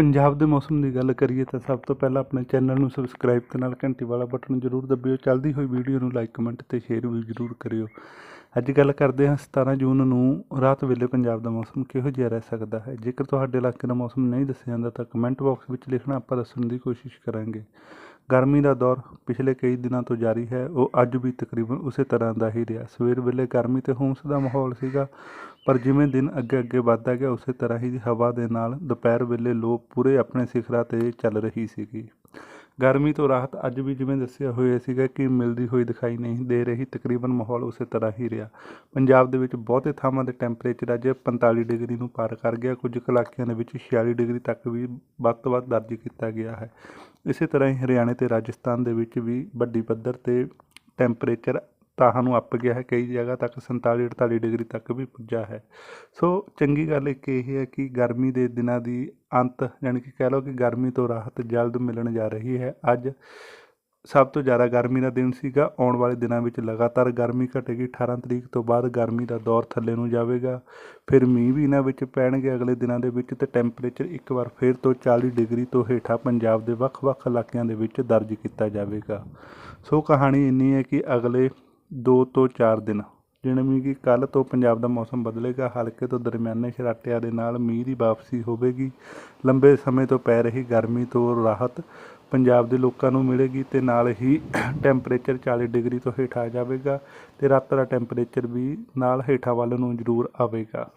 ਪੰਜਾਬ ਦੇ ਮੌਸਮ ਦੀ ਗੱਲ ਕਰੀਏ ਤਾਂ ਸਭ ਤੋਂ ਪਹਿਲਾਂ ਆਪਣੇ ਚੈਨਲ ਨੂੰ ਸਬਸਕ੍ਰਾਈਬ ਤੇ ਨਾਲ ਘੰਟੀ ਵਾਲਾ ਬਟਨ ਜ਼ਰੂਰ ਦਬਿਓ। ਚੱਲਦੀ ਹੋਈ ਵੀਡੀਓ ਨੂੰ ਲਾਈਕ ਕਮੈਂਟ ਤੇ ਸ਼ੇਅਰ ਵੀ ਜ਼ਰੂਰ ਕਰਿਓ। ਅੱਜ ਗੱਲ ਕਰਦੇ ਹਾਂ 17 ਜੂਨ ਨੂੰ ਰਾਤ ਵੇਲੇ ਪੰਜਾਬ ਦਾ ਮੌਸਮ ਕਿਹੋ ਜਿਹਾ ਰਹਿ ਸਕਦਾ ਹੈ? ਜੇਕਰ ਤੁਹਾਡੇ ਇਲਾਕੇ ਦਾ ਮੌਸਮ ਨਹੀਂ ਦੱਸਿਆ ਜਾਂਦਾ ਤਾਂ ਕਮੈਂਟ ਬਾਕਸ ਵਿੱਚ ਲਿਖਣਾ, ਆਪਾਂ ਦੱਸਣ ਦੀ ਕੋਸ਼ਿਸ਼ ਕਰਾਂਗੇ। ਗਰਮੀ ਦਾ ਦੌਰ ਪਿਛਲੇ ਕਈ ਦਿਨਾਂ ਤੋਂ ਜਾਰੀ ਹੈ। ਉਹ ਅੱਜ ਵੀ ਤਕਰੀਬਨ ਉਸੇ ਤਰ੍ਹਾਂ ਦਾ ਹੀ ਰਿਹਾ। ਸਵੇਰ ਵੇਲੇ ਗਰਮੀ ਤੇ ਹੁੰਸ ਦਾ ਮਾਹੌਲ ਸੀਗਾ, ਪਰ ਜਿਵੇਂ ਦਿਨ ਅੱਗੇ ਅੱਗੇ ਵੱਧਦਾ ਗਿਆ, ਉਸੇ ਤਰ੍ਹਾਂ ਹੀ ਹਵਾ ਦੇ ਨਾਲ ਦੁਪਹਿਰ ਵੇਲੇ ਲੋ ਪੂਰੇ ਆਪਣੇ ਸਿਖਰਾਂ ਤੇ ਚੱਲ ਰਹੀ ਸੀਗੀ। ਗਰਮੀ ਤੋਂ ਰਾਹਤ ਅੱਜ ਵੀ ਜਿਵੇਂ ਦੱਸਿਆ ਹੋਇਆ ਸੀਗਾ ਕਿ ਮਿਲਦੀ ਹੋਈ ਦਿਖਾਈ ਨਹੀਂ ਦੇ ਰਹੀ, ਤਕਰੀਬਨ ਮਾਹੌਲ ਉਸੇ ਤਰ੍ਹਾਂ ਹੀ ਰਿਹਾ। ਪੰਜਾਬ ਦੇ ਵਿੱਚ ਬਹੁਤੇ ਥਾਵਾਂ ਦੇ ਟੈਂਪਰੇਚਰ ਅੱਜ 45 ਡਿਗਰੀ ਨੂੰ ਪਾਰ ਕਰ ਗਿਆ। ਕੁਝ ਕੁ ਇਲਾਕਿਆਂ ਦੇ ਵਿੱਚ 46 ਡਿਗਰੀ ਤੱਕ ਵੀ ਵੱਧ ਤੋਂ ਵੱਧ ਦਰਜ ਕੀਤਾ ਗਿਆ ਹੈ। ਇਸੇ ਤਰ੍ਹਾਂ ਹੀ ਹਰਿਆਣੇ ਤੇ ਰਾਜਸਥਾਨ ਦੇ ਵਿੱਚ ਵੀ ਵੱਡੀ ਪੱਧਰ ਤੇ ਟੈਂਪਰੇਚਰ ਤਾਹਾਂ ਨੂੰ ਅੱਪ ਗਿਆ ਹੈ, ਕਈ ਜਗ੍ਹਾ ਤੱਕ 47 48 ਡਿਗਰੀ ਤੱਕ ਵੀ ਪੁੱਜਾ ਹੈ। ਸੋ ਚੰਗੀ ਗੱਲ ਇੱਕ ਇਹ ਹੈ ਕਿ ਗਰਮੀ ਦੇ ਦਿਨਾਂ ਦੀ ਅੰਤ ਯਾਨੀ ਕਿ ਕਹਿ ਲਓ ਕਿ ਗਰਮੀ ਤੋਂ ਰਾਹਤ ਜਲਦ ਮਿਲਣ ਜਾ ਰਹੀ ਹੈ। ਅੱਜ ਸਭ ਤੋਂ ਜ਼ਿਆਦਾ ਗਰਮੀ ਦਾ ਦਿਨ ਸੀਗਾ, ਆਉਣ ਵਾਲੇ ਦਿਨਾਂ ਵਿੱਚ ਲਗਾਤਾਰ ਗਰਮੀ ਘਟੇਗੀ। 18 ਤਰੀਕ ਤੋਂ ਬਾਅਦ ਗਰਮੀ ਦਾ ਦੌਰ ਥੱਲੇ ਨੂੰ ਜਾਵੇਗਾ। ਫਿਰ ਮੀਂਹ ਵੀ ਇਹਨਾਂ ਵਿੱਚ ਪੈਣਗੇ ਅਗਲੇ ਦਿਨਾਂ ਦੇ ਵਿੱਚ ਤੇ ਟੈਂਪਰੇਚਰ ਇੱਕ ਵਾਰ ਫਿਰ ਤੋਂ 40 ਡਿਗਰੀ ਤੋਂ ਹੇਠਾਂ ਪੰਜਾਬ ਦੇ ਵੱਖ-ਵੱਖ ਇਲਾਕਿਆਂ ਦੇ ਵਿੱਚ ਦਰਜ ਕੀਤਾ ਜਾਵੇਗਾ। ਸੋ ਕਹਾਣੀ ਇੰਨੀ ਹੈ ਕਿ ਅਗਲੇ ਦੋ ਤੋਂ ਚਾਰ ਦਿਨ। ਜਿਵੇਂ ਕਿ ਕੱਲ੍ਹ ਤੋਂ ਪੰਜਾਬ ਦਾ ਮੌਸਮ ਬਦਲੇਗਾ, ਹਲਕੇ ਤੋਂ ਦਰਮਿਆਨੇ ਛਰਾਟਿਆਂ ਦੇ ਨਾਲ ਮੀਂਹ ਦੀ ਵਾਪਸੀ ਹੋਵੇਗੀ। ਲੰਬੇ ਸਮੇਂ ਤੋਂ ਪੈ ਰਹੀ ਗਰਮੀ ਤੋਂ ਰਾਹਤ ਪੰਜਾਬ ਦੇ ਲੋਕਾਂ ਨੂੰ ਮਿਲੇਗੀ ਤੇ ਨਾਲ ਹੀ ਟੈਂਪਰੇਚਰ 40 ਡਿਗਰੀ ਤੋਂ ਹੇਠਾਂ ਆ ਜਾਵੇਗਾ ਤੇ ਰਾਤ ਦਾ ਟੈਂਪਰੇਚਰ ਵੀ ਨਾਲ ਹੇਠਾਂ ਵੱਲ ਨੂੰ ਜ਼ਰੂਰ ਆਵੇਗਾ।